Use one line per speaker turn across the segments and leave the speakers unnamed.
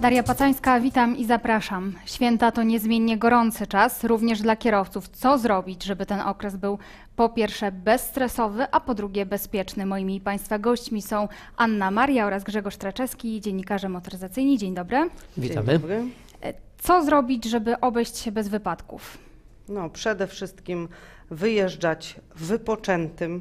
Daria Pacańska, witam i zapraszam. Święta to niezmiennie gorący czas, również dla kierowców. Co zrobić, żeby ten okres był po pierwsze bezstresowy, a po drugie bezpieczny? Moimi Państwa gośćmi są Anna Maria oraz Grzegorz Traczewski, dziennikarze motoryzacyjni. Dzień dobry.
Witamy.
Dzień dobry.
Co zrobić, żeby obejść się bez wypadków?
No, przede wszystkim wyjeżdżać wypoczętym, e,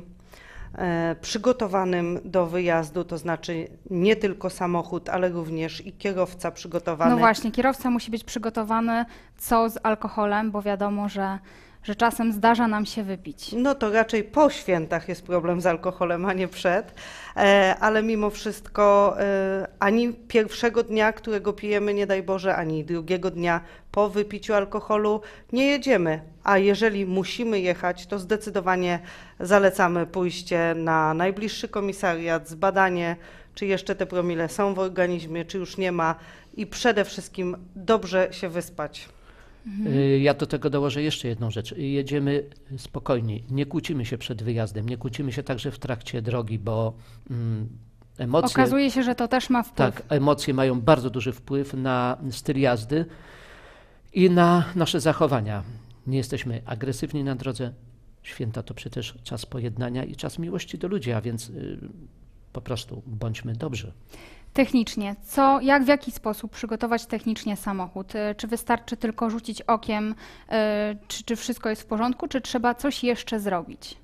przygotowanym do wyjazdu, to znaczy nie tylko samochód, ale również i kierowca przygotowany.
No właśnie, kierowca musi być przygotowany co z alkoholem, bo wiadomo, że, że czasem zdarza nam się wypić.
No to raczej po świętach jest problem z alkoholem, a nie przed, e, ale mimo wszystko e, ani pierwszego dnia, którego pijemy, nie daj Boże, ani drugiego dnia po wypiciu alkoholu nie jedziemy. A jeżeli musimy jechać, to zdecydowanie zalecamy pójście na najbliższy komisariat, zbadanie, czy jeszcze te promile są w organizmie, czy już nie ma i przede wszystkim dobrze się wyspać.
Y, Ja do tego dołożę jeszcze jedną rzecz. Jedziemy spokojnie, nie kłócimy się przed wyjazdem, nie kłócimy się także w trakcie drogi, bo mm, emocje,
Okazuje się, że to też ma wpływ.
tak, emocje mają bardzo duży wpływ na styl jazdy i na nasze zachowania. Nie jesteśmy agresywni na drodze. Święta to przecież czas pojednania i czas miłości do ludzi, a więc y, po prostu bądźmy dobrzy.
Technicznie, co, jak, w jaki sposób przygotować technicznie samochód? Y, Czy wystarczy tylko rzucić okiem, y, czy, czy wszystko jest w porządku, czy trzeba coś jeszcze zrobić?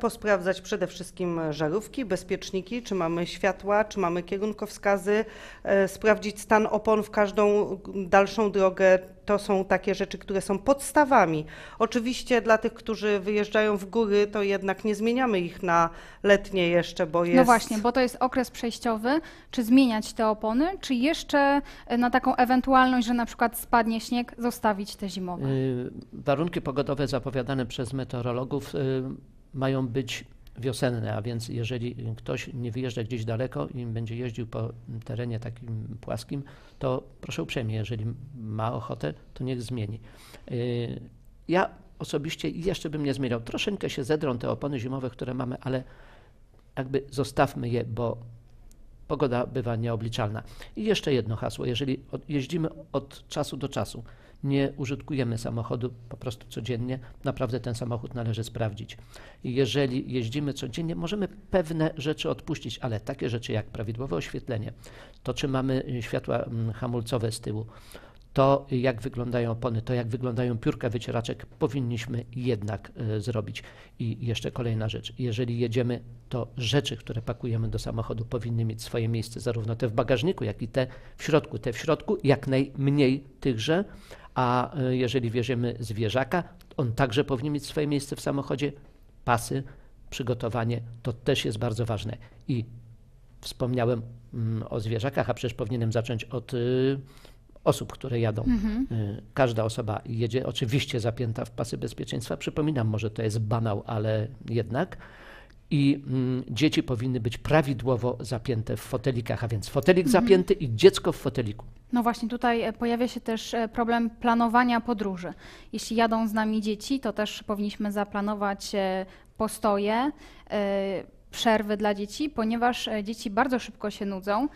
Posprawdzać przede wszystkim żarówki, bezpieczniki, czy mamy światła, czy mamy kierunkowskazy, e, sprawdzić stan opon w każdą dalszą drogę. To są takie rzeczy, które są podstawami. Oczywiście dla tych, którzy wyjeżdżają w góry, to jednak nie zmieniamy ich na letnie jeszcze, bo jest...
No właśnie, bo to jest okres przejściowy. Czy zmieniać te opony, czy jeszcze y, na taką ewentualność, że na przykład spadnie śnieg, zostawić te zimowe?
Y, Warunki pogodowe zapowiadane przez meteorologów y, mają być wiosenne, a więc jeżeli ktoś nie wyjeżdża gdzieś daleko i będzie jeździł po terenie takim płaskim, to proszę uprzejmie, jeżeli ma ochotę, to niech zmieni. Y, Ja osobiście jeszcze bym nie zmieniał. Troszeczkę się zedrą te opony zimowe, które mamy, ale jakby zostawmy je, bo pogoda bywa nieobliczalna. I jeszcze jedno hasło. Jeżeli jeździmy od czasu do czasu, nie użytkujemy samochodu po prostu codziennie, naprawdę ten samochód należy sprawdzić. Jeżeli jeździmy codziennie, możemy pewne rzeczy odpuścić, ale takie rzeczy jak prawidłowe oświetlenie, to czy mamy y, światła mm, hamulcowe z tyłu, to jak wyglądają opony, to jak wyglądają piórka wycieraczek, powinniśmy jednak y, zrobić. I jeszcze kolejna rzecz. Jeżeli jedziemy, to rzeczy, które pakujemy do samochodu, powinny mieć swoje miejsce, zarówno te w bagażniku, jak i te w środku. Te w środku jak najmniej tychże, a y, jeżeli wieziemy zwierzaka, on także powinien mieć swoje miejsce w samochodzie. Pasy, przygotowanie, to też jest bardzo ważne. I wspomniałem mm, o zwierzakach, a przecież powinienem zacząć od y, osób, które jadą.
Mhm.
Y, Każda osoba jedzie oczywiście zapięta w pasy bezpieczeństwa. Przypominam, może to jest banał, ale jednak. I mm, dzieci powinny być prawidłowo zapięte w fotelikach, a więc fotelik zapięty i dziecko w foteliku.
No właśnie, tutaj e, pojawia się też e, problem planowania podróży. Jeśli jadą z nami dzieci, to też powinniśmy zaplanować e, postoje, przerwy dla dzieci, ponieważ dzieci bardzo szybko się nudzą.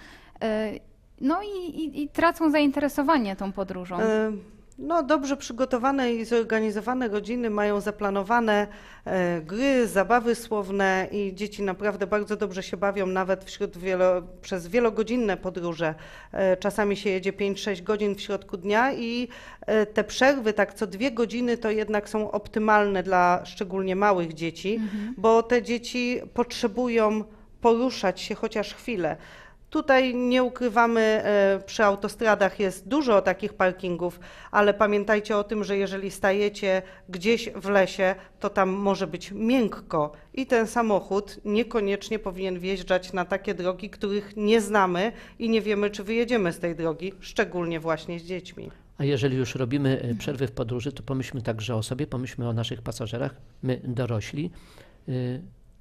No i, i, i tracą zainteresowanie tą podróżą.
E, No, dobrze przygotowane i zorganizowane rodziny mają zaplanowane e, gry, zabawy słowne i dzieci naprawdę bardzo dobrze się bawią, nawet wśród wielo, przez wielogodzinne podróże. E, Czasami się jedzie 5-6 godzin w środku dnia i e, te przerwy, tak co dwie godziny, to jednak są optymalne dla szczególnie małych dzieci, bo te dzieci potrzebują poruszać się chociaż chwilę. Tutaj nie ukrywamy, e, przy autostradach jest dużo takich parkingów, ale pamiętajcie o tym, że jeżeli stajecie gdzieś w lesie, to tam może być miękko i ten samochód niekoniecznie powinien wjeżdżać na takie drogi, których nie znamy i nie wiemy, czy wyjedziemy z tej drogi, szczególnie właśnie z dziećmi.
A jeżeli już robimy e, przerwy w podróży, to pomyślmy także o sobie, pomyślmy o naszych pasażerach, my dorośli.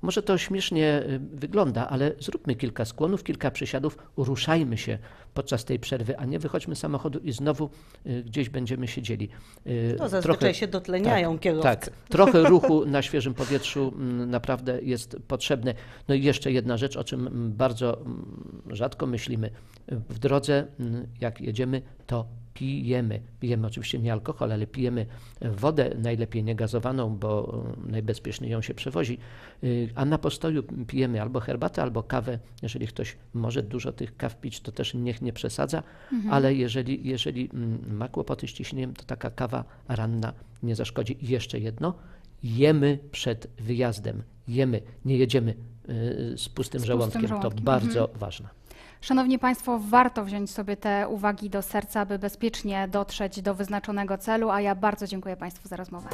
Może to śmiesznie y, wygląda, ale zróbmy kilka skłonów, kilka przysiadów, ruszajmy się podczas tej przerwy, a nie wychodźmy z samochodu i znowu y, gdzieś będziemy siedzieli. Y,
No, zazwyczaj się dotleniają kierowcy.
Tak, trochę ruchu na świeżym powietrzu mm, naprawdę jest potrzebne. No i jeszcze jedna rzecz, o czym mm, bardzo mm, rzadko myślimy. W drodze, jak jedziemy, to pijemy. Pijemy oczywiście nie alkohol, ale pijemy wodę, najlepiej niegazowaną, bo mm, najbezpieczniej ją się przewozi. Y, A na postoju pijemy albo herbatę, albo kawę. Jeżeli ktoś może dużo tych kaw pić, to też niech nie przesadza, ale jeżeli, jeżeli mm, ma kłopoty z ciśnieniem, to taka kawa ranna nie zaszkodzi. I jeszcze jedno, jemy przed wyjazdem. Jemy, nie jedziemy y, z pustym
Z
żołądkiem.
pustym
To
żołądkiem,
bardzo ważne.
Szanowni Państwo, warto wziąć sobie te uwagi do serca, aby bezpiecznie dotrzeć do wyznaczonego celu, a ja bardzo dziękuję Państwu za rozmowę.